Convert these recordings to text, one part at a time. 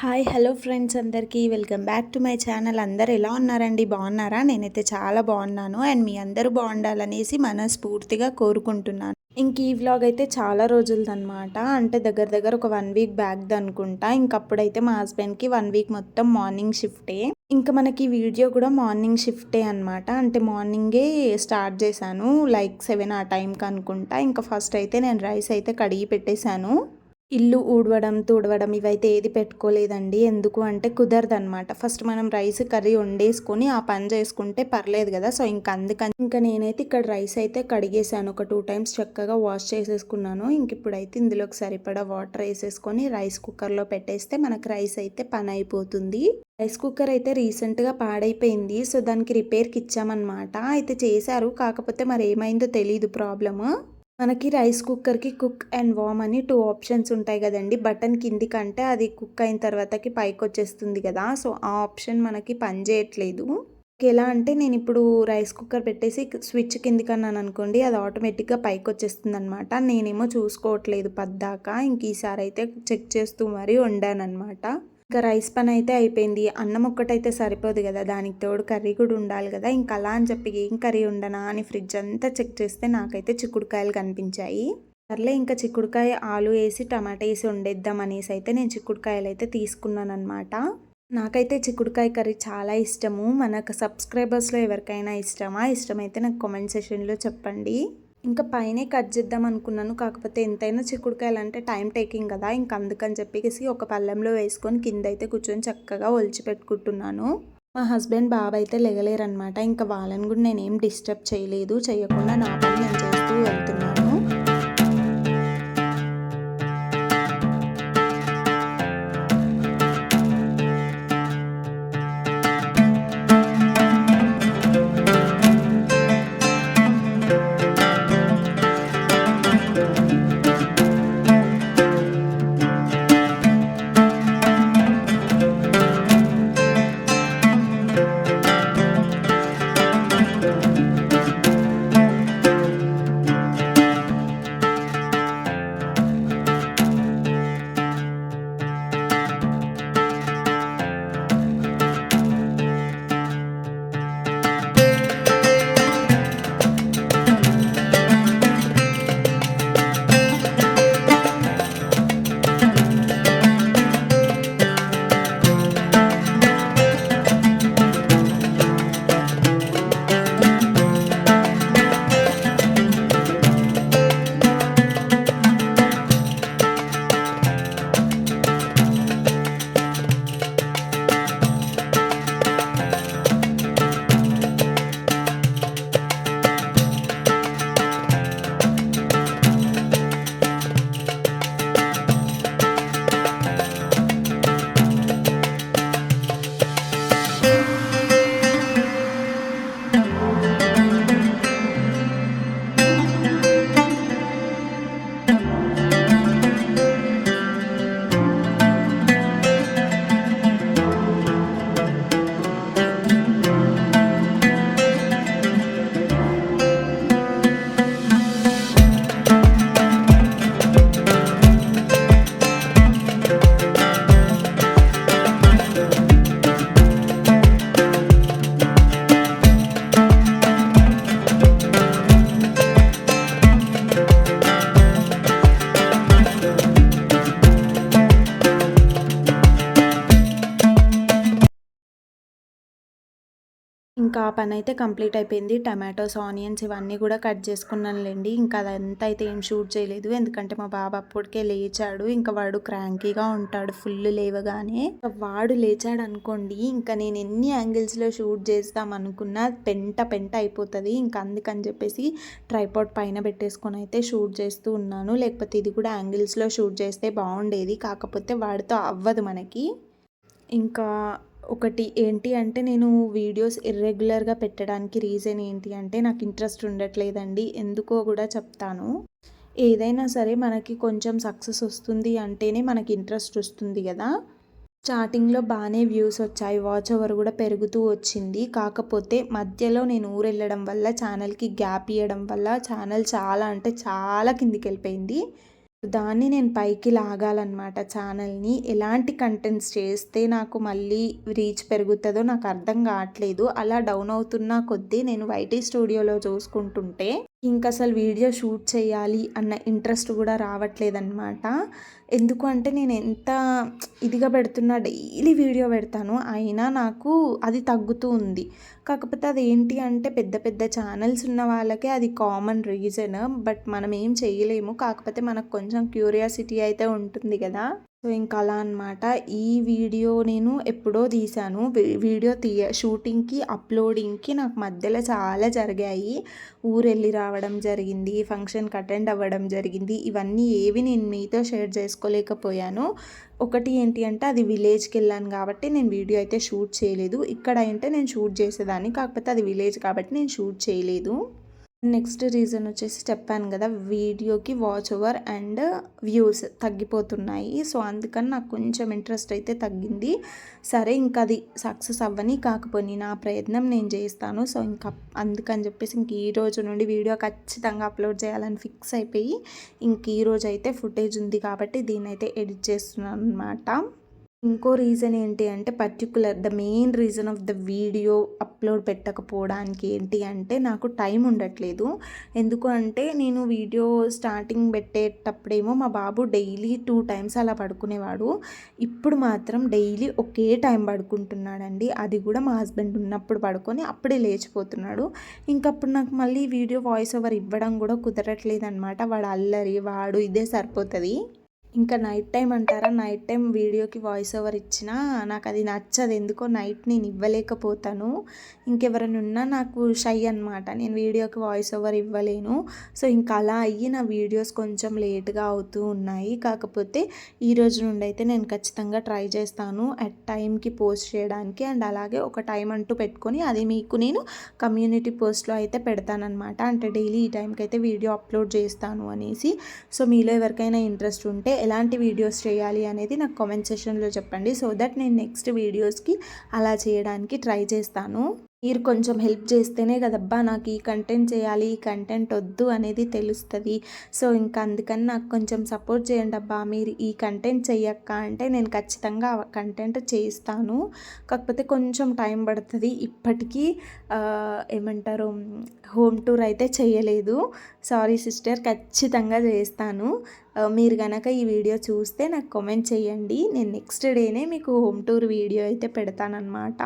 Hi hello friends అందరికీ. Welcome back to my channel. అందరు ఎలా ఉన్నారండి? బాగున్నారా? నేనైతే చాలా బాగున్నాను. అండ్ మీ అందరూ బాగుండాలనేసి మనస్ఫూర్తిగా కోరుకుంటున్నాను. ఇంక ఈ వ్లాగ్ అయితే చాలా రోజులదనమాట అంటే దగ్గర దగ్గర ఒక వన్ వీక్ బ్యాక్ది అనుకుంటా ఇంకప్పుడైతే మా హస్బెండ్కి వన్ వీక్ మొత్తం మార్నింగ్ షిఫ్టే. ఇంకా మనకి వీడియో కూడా మార్నింగ్ షిఫ్టే అనమాట అంటే మార్నింగే స్టార్ట్ చేశాను. లైక్ సెవెన్ ఆ టైంకి అనుకుంటా. ఇంకా ఫస్ట్ అయితే నేను రైస్ అయితే కడిగి పెట్టేశాను. ఇల్లు ఊడవడం తుడవడం ఇవైతే ఏది పెట్టుకోలేదండి. ఎందుకు అంటే కుదరదు అనమాట ఫస్ట్ మనం రైస్ కర్రీ వండేసుకొని ఆ పని చేసుకుంటే పర్లేదు కదా. సో ఇంకా అందుకని ఇంకా నేనైతే ఇక్కడ రైస్ అయితే కడిగేసాను ఒక టూ టైమ్స్ చక్కగా వాష్ చేసేసుకున్నాను. ఇంక ఇప్పుడైతే ఇందులోకి సరిపడా వాటర్ వేసేసుకొని రైస్ కుక్కర్లో పెట్టేస్తే మనకు రైస్ అయితే పని అయిపోతుంది. రైస్ కుక్కర్ అయితే రీసెంట్గా పాడైపోయింది. సో దానికి రిపేర్కి ఇచ్చామన్నమాట. అయితే చేశారు. కాకపోతే మరి ఏమైందో తెలియదు ప్రాబ్లము. మనకి రైస్ కుక్కర్కి కుక్ అండ్ వామ్ అని టూ ఆప్షన్స్ ఉంటాయి కదండి. బటన్ కింది కంటే అది కుక్ అయిన తర్వాతకి పైకి వచ్చేస్తుంది కదా. సో ఆ ఆప్షన్ మనకి పనిచేయట్లేదు. ఎలా అంటే నేను ఇప్పుడు రైస్ కుక్కర్ పెట్టేసి స్విచ్ కిందికి అన్నాను అనుకోండి అది ఆటోమేటిక్గా పైకి వచ్చేస్తుంది అనమాట నేనేమో చూసుకోవట్లేదు పద్దాక. ఇంక ఈసారి అయితే చెక్ చేస్తూ మరీ వండాను అనమాట ఇంకా రైస్ పని అయితే అయిపోయింది. అన్నం ఒక్కటైతే సరిపోదు కదా దానికి తోడు కర్రీ కూడా ఉండాలి కదా. ఇంకా అలా అని చెప్పి ఏం కర్రీ ఉండనా అని ఫ్రిడ్జ్ అంతా చెక్ చేస్తే నాకైతే చిక్కుడుకాయలు కనిపించాయి. సర్లే ఇంకా చిక్కుడుకాయ ఆలు వేసి టమాటా వేసి వండేద్దాం అనేసి అయితే నేను చిక్కుడుకాయలు అయితే తీసుకున్నాను అనమాట నాకైతే చిక్కుడుకాయ కర్రీ చాలా ఇష్టము. మనకు సబ్స్క్రైబర్స్లో ఎవరికైనా ఇష్టమా? ఇష్టమైతే నాకు కామెంట్ సెషన్లో చెప్పండి. ఇంకా పైనే కట్ చేద్దాం అనుకున్నాను. కాకపోతే ఎంతైనా చిక్కుడుకాయలు అంటే టైం టేకింగ్ కదా. ఇంకా అందుకని చెప్పేసి ఒక పళ్ళెంలో వేసుకొని కింద అయితే కూర్చొని చక్కగా ఒలిచి పెట్టుకుంటున్నాను. మా హస్బెండ్ బాబు అయితే లెగలేరనమాట ఇంకా వాళ్ళని కూడా నేనేం డిస్టర్బ్ చేయలేదు. చేయకుండా నా పని నేను చేస్తూ వెళ్తున్నాను. ఇంకా ఆ పని అయితే కంప్లీట్ అయిపోయింది. టమాటోస్ ఆనియన్స్ ఇవన్నీ కూడా కట్ చేసుకున్నానులేండి. ఇంకా అదంతా అయితే ఏం షూట్ చేయలేదు. ఎందుకంటే మా బాబు అప్పటికే లేచాడు. ఇంకా వాడు క్రాంకీగా ఉంటాడు. ఫుల్ లేవగానే వాడు లేచాడు అనుకోండి ఇంకా నేను ఎన్ని యాంగిల్స్లో షూట్ చేస్తాం అనుకున్నా పెంట పెంట అయిపోతుంది. ఇంకా అందుకని చెప్పేసి ట్రైపాడ్ పైన పెట్టేసుకొని అయితే షూట్ చేస్తూ ఉన్నాను. లేకపోతే ఇది కూడా యాంగిల్స్లో షూట్ చేస్తే బాగుండేది. కాకపోతే వాడితో అవ్వదు మనకి. ఇంకా ఒకటి ఏంటి అంటే నేను వీడియోస్ ఇర్రెగ్యులర్గా పెట్టడానికి రీజన్ ఏంటి అంటే నాకు ఇంట్రెస్ట్ ఉండట్లేదండి. ఎందుకో కూడా చెప్తాను. ఏదైనా సరే మనకి కొంచెం సక్సెస్ వస్తుంది అంటేనే మనకి ఇంట్రెస్ట్ వస్తుంది కదా. స్టార్టింగ్లో బాగానే వ్యూస్ వచ్చాయి. వాచ్ ఓవర్ కూడా పెరుగుతూ వచ్చింది. కాకపోతే మధ్యలో నేను ఊరు వెళ్ళడం వల్ల ఛానల్కి గ్యాప్ ఇవ్వడం వల్ల ఛానల్ చాలా అంటే చాలా కిందికి వెళ్ళిపోయింది దాన్ని నేను పైకి లాగాలన్నమాట ఛానల్ని. ఎలాంటి కంటెంట్స్ చేస్తే నాకు మళ్ళీ రీచ్ పెరుగుతుందో నాకు అర్థం కావట్లేదు. అలా డౌన్ అవుతున్న కొద్దీ నేను వైటీ స్టూడియోలో చూసుకుంటుంటే ఇంకా అసలు వీడియో షూట్ చేయాలి అన్న ఇంట్రెస్ట్ కూడా రావట్లేదన్నమాట. ఎందుకు అంటే నేను ఎంత ఇదిగా పెడుతున్నా డైలీ వీడియో పెడతాను అయినా నాకు అది తగ్గుతూ ఉంది. కాకపోతే అది ఏంటి అంటే పెద్ద పెద్ద ఛానల్స్ ఉన్న వాళ్ళకే అది కామన్ రీజన్ బట్ మనం ఏం చేయలేము. కాకపోతే మనకు కొంచెం క్యూరియాసిటీ అయితే ఉంటుంది కదా. సో ఇంకా అలా అనమాట ఈ వీడియో నేను ఎప్పుడో తీశాను. వీడియో తీయ షూటింగ్కి అప్లోడింగ్కి నాకు మధ్యలో చాలా జరిగాయి. ఊరు వెళ్ళి రావడం జరిగింది ఫంక్షన్కి అటెండ్ అవ్వడం జరిగింది. ఇవన్నీ ఏవి నేను మీతో షేర్ చేసుకోలేకపోయాను. ఒకటి ఏంటి అంటే అది విలేజ్కి వెళ్ళాను కాబట్టి నేను వీడియో అయితే షూట్ చేయలేదు. ఇక్కడ అంటే నేను షూట్ చేసేదాన్ని కాకపోతే అది విలేజ్ కాబట్టి నేను షూట్ చేయలేదు. నెక్స్ట్ రీజన్ వచ్చేసి చెప్పాను కదా వీడియోకి వాచ్ ఓవర్ అండ్ వ్యూస్ తగ్గిపోతున్నాయి. సో అందుకని నాకు కొంచెం ఇంట్రెస్ట్ అయితే తగ్గింది. సరే ఇంకా అది సక్సెస్ అవ్వని కాకపోయి నా ప్రయత్నం నేను చేస్తాను. సో ఇంకా అందుకని చెప్పేసి ఇంక ఈ రోజు నుండి వీడియో ఖచ్చితంగా అప్లోడ్ చేయాలని ఫిక్స్ అయిపోయి ఇంక ఈ రోజు అయితే ఫుటేజ్ ఉంది కాబట్టి దీన్ని అయితే ఎడిట్ చేస్తున్నాను అనమాట ఇంకో రీజన్ ఏంటి అంటే particular the main reason of the video upload పెట్టకపోవడానికి ఏంటి అంటే నాకు టైం ఉండట్లేదు. ఎందుకు అంటే నేను వీడియో స్టార్టింగ్ పెట్టేటప్పుడేమో మా బాబు డైలీ టూ టైమ్స్ అలా పడుకునేవాడు. ఇప్పుడు మాత్రం డైలీ ఒకే టైం పడుకుంటున్నాడండి. అది కూడా మా హస్బెండ్ ఉన్నప్పుడు పడుకొని అప్పుడే లేచిపోతున్నాడు. ఇంకప్పుడు నాకు మళ్ళీ వీడియో వాయిస్ ఓవర్ ఇవ్వడం కూడా కుదరట్లేదు అనమాట వాడు అల్లరి వాడు ఇదే సరిపోతుంది. ఇంకా నైట్ టైం అంటారా? నైట్ టైం వీడియోకి వాయిస్ ఓవర్ ఇచ్చినా నాకు అది నచ్చదు. ఎందుకో నైట్ నేను ఇవ్వలేకపోతాను. ఇంకెవరైనా ఉన్నా నాకు షై అనమాట నేను వీడియోకి వాయిస్ ఓవర్ ఇవ్వలేను. సో ఇంకా అలా అయ్యి నా వీడియోస్ కొంచెం లేట్గా అవుతూ ఉన్నాయి. కాకపోతే ఈ రోజు నుండి అయితే నేను ఖచ్చితంగా ట్రై చేస్తాను అట్ టైంకి పోస్ట్ చేయడానికి. అండ్ అలాగే ఒక టైం అంటూ పెట్టుకొని అది మీకు నేను కమ్యూనిటీ పోస్ట్లో అయితే పెడతానమాట అంటే డైలీ ఈ టైంకి అయితే వీడియో అప్లోడ్ చేస్తాను అనేసి. సో మీలో ఎవరికైనా ఇంట్రెస్ట్ ఉంటే ఎలాంటి వీడియోస్ చేయాలి అనేది నాకు కామెంట్ సెషన్లో చెప్పండి సో దట్ నేను నెక్స్ట్ వీడియోస్కి అలా చేయడానికి ట్రై చేస్తాను. మీరు కొంచెం హెల్ప్ చేస్తేనే కదబ్బా నాకు ఈ కంటెంట్ చేయాలి ఈ కంటెంట్ వద్దు అనేది తెలుస్తుంది. సో ఇంకా అందుకని నాకు కొంచెం సపోర్ట్ చేయండి అబ్బా మీరు ఈ కంటెంట్ చెయ్యక్క అంటే నేను ఖచ్చితంగా కంటెంట్ చేస్తాను కాకపోతే కొంచెం టైం పడుతుంది. ఇప్పటికీ ఏమంటారు హోమ్ టూర్ అయితే చేయలేదు సారీ సిస్టర్ ఖచ్చితంగా చేస్తాను. మీరు కనుక ఈ వీడియో చూస్తే నాకు కామెంట్ చేయండి నేను నెక్స్ట్ డేనే మీకు హోమ్ టూర్ వీడియో అయితే పెడతానమాట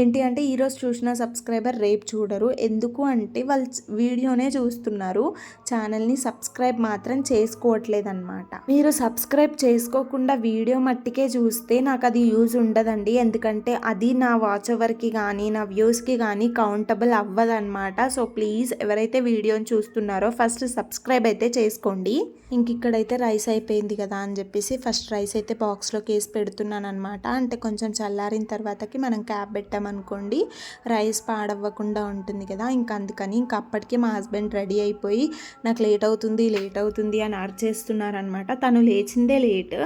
ఏంటి అంటే ఈరోజు చూసిన సబ్స్క్రైబర్ రేపు చూడరు. ఎందుకు అంటే వాళ్ళు వీడియోనే చూస్తున్నారు. ఛానల్ని సబ్స్క్రైబ్ మాత్రం చేసుకోవట్లేదన్నమాట. మీరు సబ్స్క్రైబ్ చేసుకోకుండా వీడియో మట్టికే చూస్తే నాకు అది యూజ్ ఉండదండి. ఎందుకంటే అది నా వాచ్ ఓవర్కి కానీ నా వ్యూస్కి కానీ కౌంటబుల్ అవ్వదన్నమాట. సో ప్లీజ్ ఎవరైతే వీడియోని చూస్తున్నారో ఫస్ట్ సబ్స్క్రైబ్ అయితే చేసుకోండి. ఇంక ఇక్కడైతే రైస్ అయిపోయింది కదా అని చెప్పేసి ఫస్ట్ రైస్ అయితే బాక్స్లోకి వేసి పెడుతున్నాను అనమాట అంటే కొంచెం చల్లారిన తర్వాతకి మనం క్యాప్ పెట్టామనుకోండి రైస్ పాడవ్వకుండా ఉంటుంది కదా ఇంకా అందుకని ఇంకా అప్పటికే మా హస్బెండ్ రెడీ అయిపోయి నాకు లేట్ అవుతుంది లేట్ అవుతుంది అని అరిచేస్తున్నారనమాట. తను లేచిందే లేట్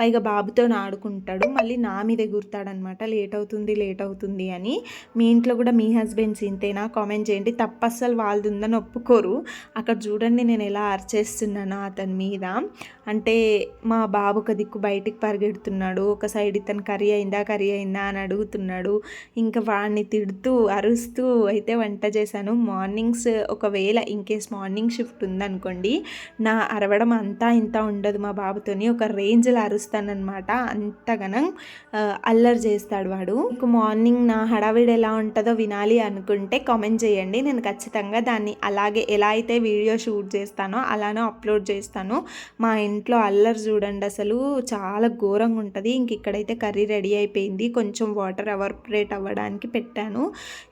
పైగా బాబుతో ఆడుకుంటాడు మళ్ళీ నా మీద గుర్తాడనమాట లేట్ అవుతుంది లేట్ అవుతుంది అని. మీ ఇంట్లో కూడా మీ హస్బెండ్స్ ఇంతేనా? కామెంట్ చేయండి. తప్ప అస్సలు వాళ్ళది ఉందని ఒప్పుకోరు. అక్కడ చూడండి నేను ఎలా అర్చేస్తున్నానో అతని మీద. అంటే మా బాబు ఒక దిక్కు బయటికి పరిగెడుతున్నాడు ఒక సైడ్ ఇతను కర్రీ అయిందా కర్రీ అయిందా అని అడుగుతున్నాడు. ఇంకా వాడిని తిడుతూ అరుస్తూ అయితే వంట చేశాను. మార్నింగ్స్ ఒకవేళ ఇన్కేస్ మార్నింగ్ షిఫ్ట్ ఉందనుకోండి నా అరవడం అంతా ఇంత ఉండదు మా బాబుతోని. ఒక రేంజ్లో అరుస్తానమాట అంతగనం అల్లరి చేస్తాడు వాడు. ఇంక మార్నింగ్ నా హడావిడి ఎలా ఉంటుందో వినాలి అనుకుంటే కామెంట్ చేయండి. నేను ఖచ్చితంగా దాన్ని అలాగే ఎలా అయితే వీడియో షూట్ చేస్తానో అలానే అప్లోడ్ చేస్తాను. మా ఇంట్లో అల్లరి చూడండి అసలు. చాలా ఘోరంగా ఉంటుంది. ఇంక ఇక్కడైతే కర్రీ రెడీ అయిపోయింది. కొంచెం వాటర్ ఎవర్పరేట్ అవ్వడానికి పెట్టాను.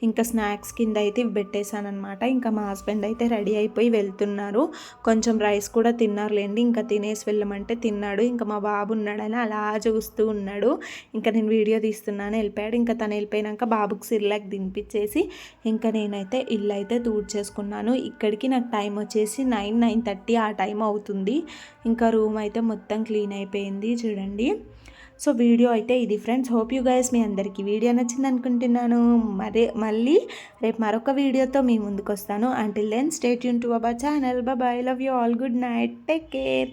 ఇంకా స్నాక్స్ కింద అయితే పెట్టేశానమాట ఇంకా మా హస్బెండ్ అయితే రెడీ అయిపోయి వెళ్తున్నారు. కొంచెం రైస్ కూడా తిన్నారులేండి. ఇంకా తినేసి వెళ్ళమంటే తిన్నాడు. ఇంకా మా బాబు ఉన్నాడని అలా చూస్తూ ఉన్నాడు. ఇంకా నేను వీడియో తీస్తున్నాను. వెళ్ళిపోయాడు. ఇంకా తను వెళ్ళిపోయినాక బాబుకి సిర్లాక్ దింపించేసి ఇంకా నేనైతే ఇల్లు అయితే చేసుకున్నాను ఇక్కడికి నాకు టైం వచ్చేసి నైన్ నైన్ థర్టీ ఆ టైం అవుతుంది. ఇంకా రూమ్ అయితే మొత్తం క్లీన్ అయిపోయింది చూడండి. సో వీడియో అయితే ఇది ఫ్రెండ్స్ హోప్ యూ గైస్ మీ అందరికీ వీడియో నచ్చింది అనుకుంటున్నాను. మరే మళ్ళీ రేపు మరొక వీడియోతో మీ ముందుకు వస్తాను until then stay Yoon to our channel bye love you all good night take care